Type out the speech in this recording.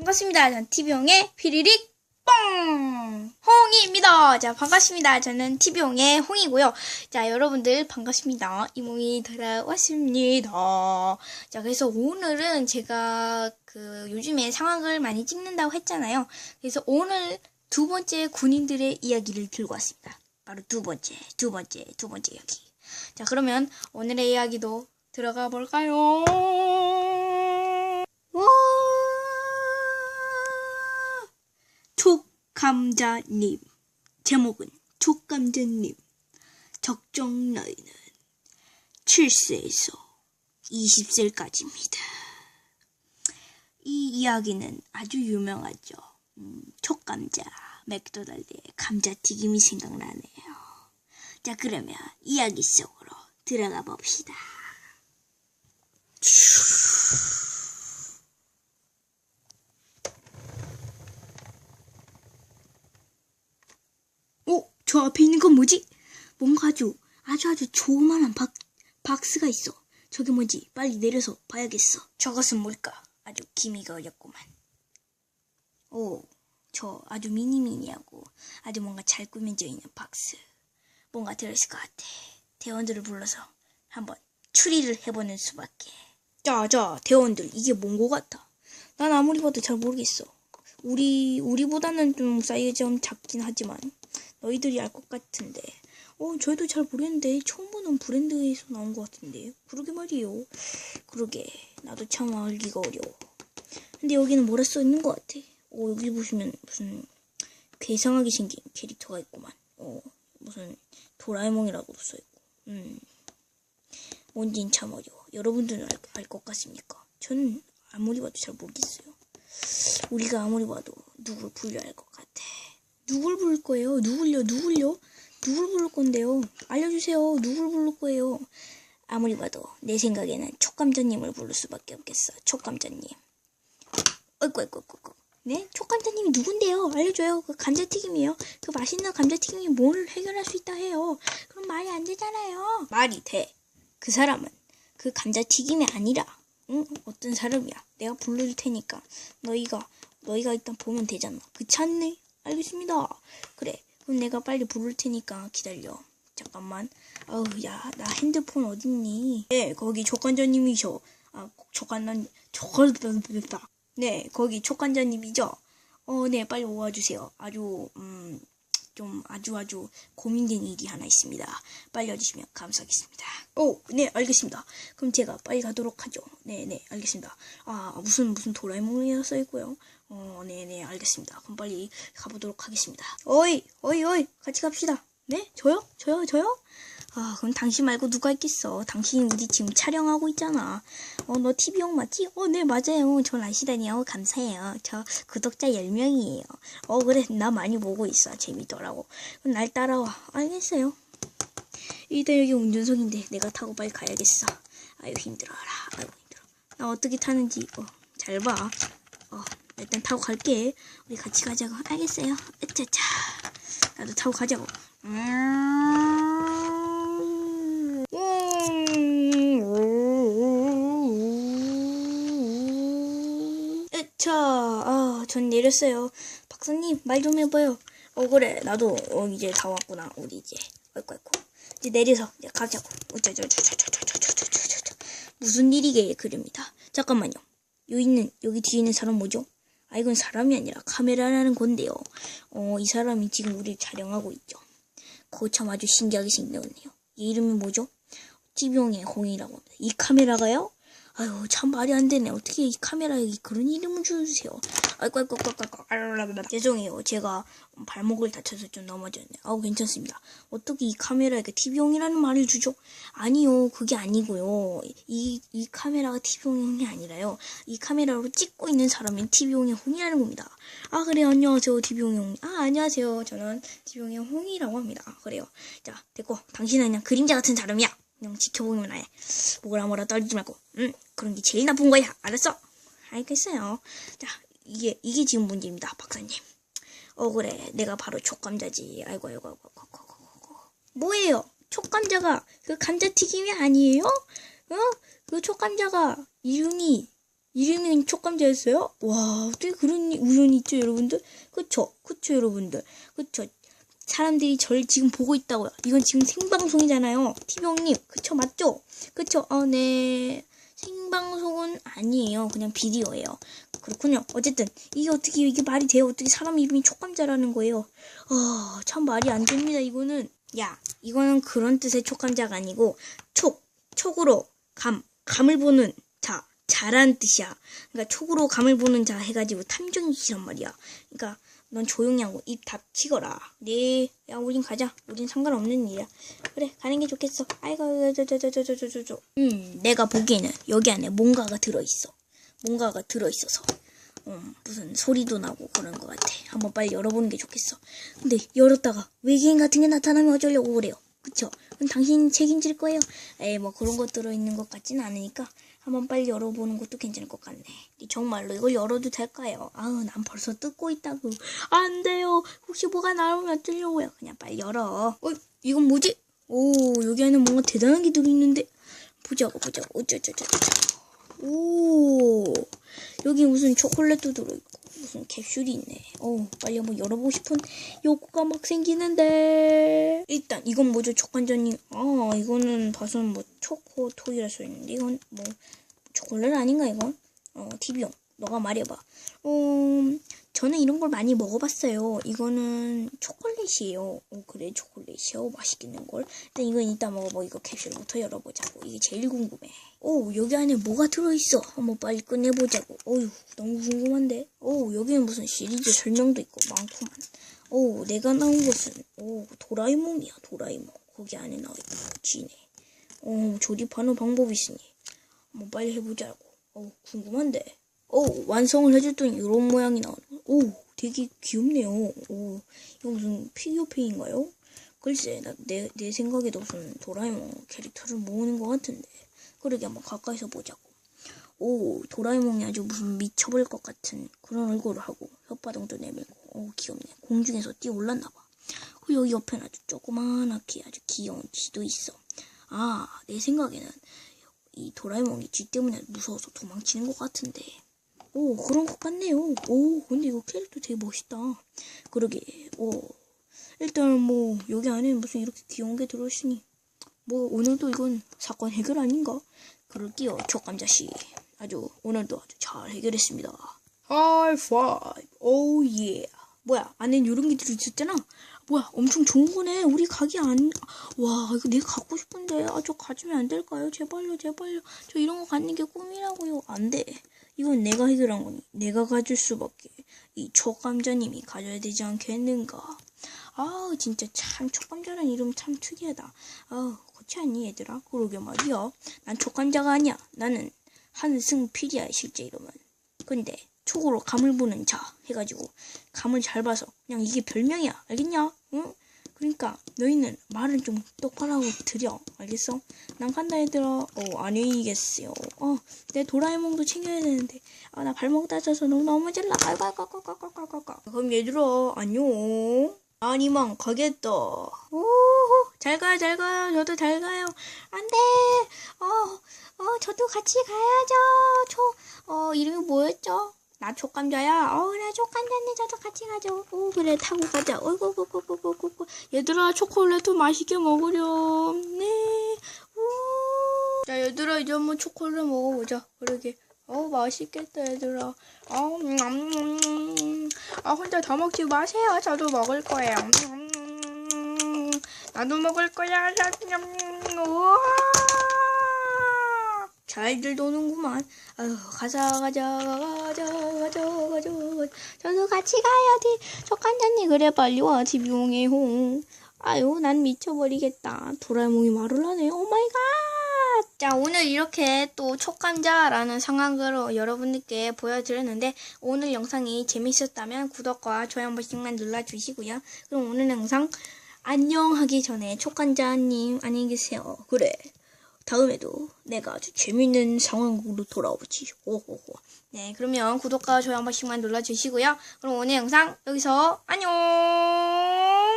반갑습니다. 전 TV용의 피리릭 뻥! 홍이입니다. 자, 반갑습니다. 저는 TV용의 홍이고요. 자, 여러분들 반갑습니다. 이몽이 돌아왔습니다. 자, 그래서 오늘은 제가 그 요즘에 상황을 많이 찍는다고 했잖아요. 그래서 오늘 두 번째 군인들의 이야기를 들고 왔습니다. 바로 두 번째, 두 번째, 두 번째 이야기. 자, 그러면 오늘의 이야기도 들어가 볼까요? 감자님. 제목은 촉감자님. 적정 나이는 7세에서 20세까지입니다. 이 이야기는 아주 유명하죠. 음, 촉감자, 맥도날드의 감자튀김이 생각나네요. 자, 그러면 이야기 속으로 들어가 봅시다. 어, 저 앞에 있는 건 뭐지? 뭔가 아주, 아주 아주 조그만한 박, 박스가 있어. 저게 뭔지 빨리 내려서 봐야겠어. 저것은 뭘까? 아주 기미가 어렵구만. 오, 저 아주 미니미니하고 아주 뭔가 잘 꾸며져 있는 박스. 뭔가 들어있을 것 같아. 대원들을 불러서 한번 추리를 해보는 수밖에. 자, 자, 대원들, 이게 뭔거 같아? 난 아무리 봐도 잘 모르겠어. 우리, 우리보다는 좀 사이즈가 좀 작긴 하지만, 너희들이 알 것 같은데. 어, 저희도 잘 모르겠는데, 처음 보는 브랜드에서 나온 것 같은데. 그러게 말이에요. 그러게, 나도 참 알기가 어려워. 근데 여기는 뭐라 써 있는 것 같아. 어, 여기 보시면 무슨 괴상하게 생긴 캐릭터가 있구만. 어, 무슨 도라에몽이라고도 써 있고. 음. 뭔진 참 어려워. 여러분들은 알 것 같습니까? 저는 아무리 봐도 잘 모르겠어요. 우리가 아무리 봐도 누굴 불러야 할 것. 누굴 부를 거예요? 누굴요? 누굴요? 누굴 부를 건데요? 알려주세요. 누굴 부를 거예요? 아무리 봐도 내 생각에는 촉감자님을 부를 수밖에 없겠어. 촉감자님. 어이구, 어이구, 어이구. 네? 촉감자님이 누군데요? 알려줘요. 그 감자튀김이에요. 그 맛있는 감자튀김이 뭘 해결할 수 있다 해요. 그럼 말이 안 되잖아요. 말이 돼. 그 사람은 그 감자튀김이 아니라, 응? 어떤 사람이야. 내가 불러줄 테니까 너희가 너희가 일단 보면 되잖아. 그렇지 않네? 알겠습니다. 그래. 그럼 내가 빨리 부를 테니까 기다려. 잠깐만. 아우, 야, 나 핸드폰 어딨니? 네, 거기 촉감자님이셔. 아, 촉감자, 촉감자, 네, 거기 촉감자님이죠? 어, 네, 빨리 오와주세요. 아주, 음, 좀 아주 아주 고민된 일이 하나 있습니다. 빨리 와주시면 감사하겠습니다. 오, 네, 알겠습니다. 그럼 제가 빨리 가도록 하죠. 네, 네, 알겠습니다. 아, 무슨 무슨 도라에몽이라 써있고요. 어, 네, 네, 알겠습니다. 그럼 빨리 가보도록 하겠습니다. 어이, 어이, 어이, 같이 갑시다. 네, 저요? 저요? 저요? 아, 그럼 당신 말고 누가 있겠어. 당신이 우리 지금 촬영하고 있잖아. 어, 너 TV용 맞지? 어, 네, 맞아요. 전 아시다니요. 감사해요. 저 구독자 10명이에요. 어, 그래. 나 많이 보고 있어. 재밌더라고. 그럼 날 따라와. 알겠어요. 일단 여기 운전석인데 내가 타고 빨리 가야겠어. 아유, 힘들어라. 아유, 힘들어. 나 어떻게 타는지, 어, 잘 봐. 어, 일단 타고 갈게. 우리 같이 가자고. 알겠어요. 으차차. 나도 타고 가자고. 으차. 아, 전 내렸어요. 박사님, 말 좀 해봐요. 어, 그래. 나도, 어, 이제 다 왔구나. 우리 이제. 아이고, 아이고. 이제 내려서 이제 가자고. 무슨 일이게 그립니다. 잠깐만요. 여기 있는 여기 뒤에 있는 사람 뭐죠? 아, 이건 사람이 아니라 카메라라는 건데요. 어, 이 사람이 지금 우리를 촬영하고 있죠. 그거 참 아주 신기하게 생겼네요. 이 이름이 뭐죠? TV용의 홍이라고 합니다. 이 카메라가요? 아유, 참 말이 안 되네. 어떻게 이 카메라에 그런 이름을 주세요? 아이고, 아이고, 아이고, 아이고, 죄송해요. 제가 발목을 다쳐서 좀 넘어졌네. 아우, 괜찮습니다. 어떻게 이 카메라에게 TV용이라는 말을 주죠? 아니요, 그게 아니고요. 이, 이 카메라가 TV용이 아니라요. 이 카메라로 찍고 있는 사람이 TV용의 홍이라는 겁니다. 아, 그래요. 안녕하세요. TV용의 홍. 아, 안녕하세요. 저는 TV용의 홍이라고 합니다. 그래요. 자, 됐고. 당신은 그냥 그림자 같은 사람이야. 그냥 지켜보기만 해. 뭐라 뭐라 떨지 말고. 응, 그런 게 제일 나쁜 거야. 알았어? 알겠어요. 자, 이게, 이게 지금 문제입니다. 박사님. 어, 그래. 내가 바로 촉감자지. 아이고, 아이고, 아이고, 아이고, 아이고, 아이고. 뭐예요? 촉감자가 그 감자튀김이 아니에요? 어? 그 촉감자가 이름이, 이름이 촉감자였어요? 와, 어떻게 그런 우연이 있죠, 여러분들? 그쵸? 그쵸, 여러분들? 그쵸? 사람들이 저를 지금 보고 있다고요. 이건 지금 생방송이잖아요. 티병님, 그쵸, 맞죠? 그쵸? 어, 네. 생방송은 아니에요. 그냥 비디오예요. 그렇군요. 어쨌든, 이게 어떻게, 이게 말이 돼요? 어떻게 사람 이름이 촉감자라는 거예요? 어, 참 말이 안 됩니다, 이거는. 야, 이거는 그런 뜻의 촉감자가 아니고, 촉, 촉으로 감, 감을 보는 자, 자란 뜻이야. 그러니까 촉으로 감을 보는 자 해가지고 탐정이시란 말이야. 그러니까 넌 조용히 하고 입 닥치거라. 네, 야 우린 가자. 우린 상관없는 일이야. 그래, 가는 게 좋겠어. 아이고, 저저저저저저저. 음, 내가 보기에는 여기 안에 뭔가가 들어있어. 뭔가가 들어있어서. 음, 무슨 소리도 나고 그런 것 같아. 한번 빨리 열어보는 게 좋겠어. 근데 열었다가 외계인 같은 게 나타나면 어쩌려고 그래요. 그쵸? 그럼 당신 책임질 거예요. 에이, 뭐 그런 것 들어있는 것 같지는 않으니까 한번 빨리 열어보는 것도 괜찮을 것 같네. 정말로 이걸 열어도 될까요? 아우, 난 벌써 뜯고 있다고. 안 돼요. 혹시 뭐가 나오면 어쩌려고요? 그냥 빨리 열어. 어, 이건 뭐지? 오, 여기 안에 뭔가 대단한 게 들어있는데. 보자고, 보자고. 어쩌저쩌저쩌. 오, 여기 무슨 초콜릿도 들어있고, 무슨 캡슐이 있네. 어, 빨리 한번 열어보고 싶은 욕구가 막 생기는데. 일단, 이건 뭐죠, 촉관자님? 아, 이거는 봐선 뭐, 초코 토이라 써있는데, 이건 뭐, 초콜릿 아닌가, 이건? 어, TV용. 너가 말해봐. 어, 저는 이런 걸 많이 먹어봤어요. 이거는 초콜릿이에요. 어, 그래, 초콜릿이요. 맛있겠는걸. 근데 이건 이따 먹어봐. 이거 캡슐부터 열어보자고. 이게 제일 궁금해. 오, 여기 안에 뭐가 들어있어? 한번 빨리 꺼내보자고. 어휴, 너무 궁금한데? 오, 여기는 무슨 시리즈 설명도 있고 많구만. 오, 내가 나온 것은, 오, 도라에몽이야, 도라에몽. 거기 안에 나와있고, 지네. 오, 조립하는 방법이 있으니. 한번 빨리 해보자고. 오, 궁금한데? 오, 완성을 해줬더니 이런 모양이 나오네. 오, 되게 귀엽네요. 오, 이거 무슨 피규어페인가요? 글쎄, 나, 내, 내 생각에도 무슨 도라에몽 캐릭터를 모으는 것 같은데. 그러게 한번 가까이서 보자고. 오, 도라에몽이 아주 무슨 미쳐볼 것 같은 그런 얼굴을 하고, 혓바닥도 내밀고, 오, 귀엽네. 공중에서 뛰어 올랐나 봐. 그리고 여기 옆에는 아주 조그만하게 아주 귀여운 쥐도 있어. 아, 내 생각에는 이 도라에몽이 쥐 때문에 무서워서 도망치는 것 같은데. 오, 그런 것 같네요. 오, 근데 이거 캐릭터 되게 멋있다. 그러게, 오. 일단 뭐, 여기 안에 무슨 이렇게 귀여운 게 들어있으니. 뭐, 오늘도 이건 사건 해결 아닌가? 그럴게요, 촉감자씨. 아주, 오늘도 아주 잘 해결했습니다. 하이파이브, 오, 예. 뭐야, 안엔 이런 게 들어있었잖아? 뭐야, 엄청 좋은 거네. 우리 가게 안, 와, 이거 내가 갖고 싶은데. 아, 저 가지면 안 될까요? 제발요, 제발요. 저 이런 거 갖는 게 꿈이라고요. 안 돼. 이건 내가 해결한 거니. 내가 가질 수밖에. 이 촉감자님이 가져야 되지 않겠는가. 아, 진짜 참, 촉감자란 이름 참 특이하다. 아, 그렇지 않니, 얘들아? 그러게 말이야. 난 촉감자가 아니야. 나는 한승필이야, 실제 이름은. 근데, 촉으로 감을 보는 자 해가지고 감을 잘 봐서 그냥 이게 별명이야. 알겠냐? 응? 그러니까 너희는 말을 좀 똑바로 하고 들여. 알겠어? 난 간다 얘들아. 어 계세요. 어내 도라에몽도 챙겨야 되는데. 아 나 발목 다쳐서 너무 너무 잘라 아이고 아이고 아이고 아이고 아이고 아이고 그럼 얘들아 안녕. 아니만 가겠다. 오호 잘 가요 잘 가요. 저도 잘 가요. 안돼. 어어 저도 같이 가야죠. 저 어 이름이 뭐였죠? 나 촉감자야. 어, 그래, 촉감자님, 저도 같이 가죠. 어, 그래, 타고 가자. 어이구, 구. 얘들아, 초콜릿도 맛있게 먹으렴. 네. 우. 자, 얘들아, 이제 한번 초콜릿 먹어보자. 그러게. 어, 맛있겠다, 얘들아. 아, 음, 음, 음. 아, 혼자 더 먹지 마세요. 저도 먹을 거예요. 음, 음, 나도 먹을 거야. 음, 우와. 잘들 노는구만. 아유, 가자, 가자, 가자, 가자, 가자. 저도 같이 가야지. 촉간자님, 그래, 빨리 와, 집용해, 홍. 아유, 난 미쳐버리겠다. 도라에몽이 말을 하네. 오 마이 갓! 자, 오늘 이렇게 또 촉감자라는 상황으로 여러분들께 보여드렸는데, 오늘 영상이 재밌었다면 구독과 좋아요 한 번씩만 눌러주시고요. 그럼 오늘 영상 안녕하기 전에 촉감자님 안녕히 계세요. 그래. 다음에도 내가 아주 재밌는 상황으로 돌아오지. 오호호. 네, 그러면 구독과 좋아요 한 번씩만 눌러주시고요. 그럼 오늘 영상 여기서 안녕!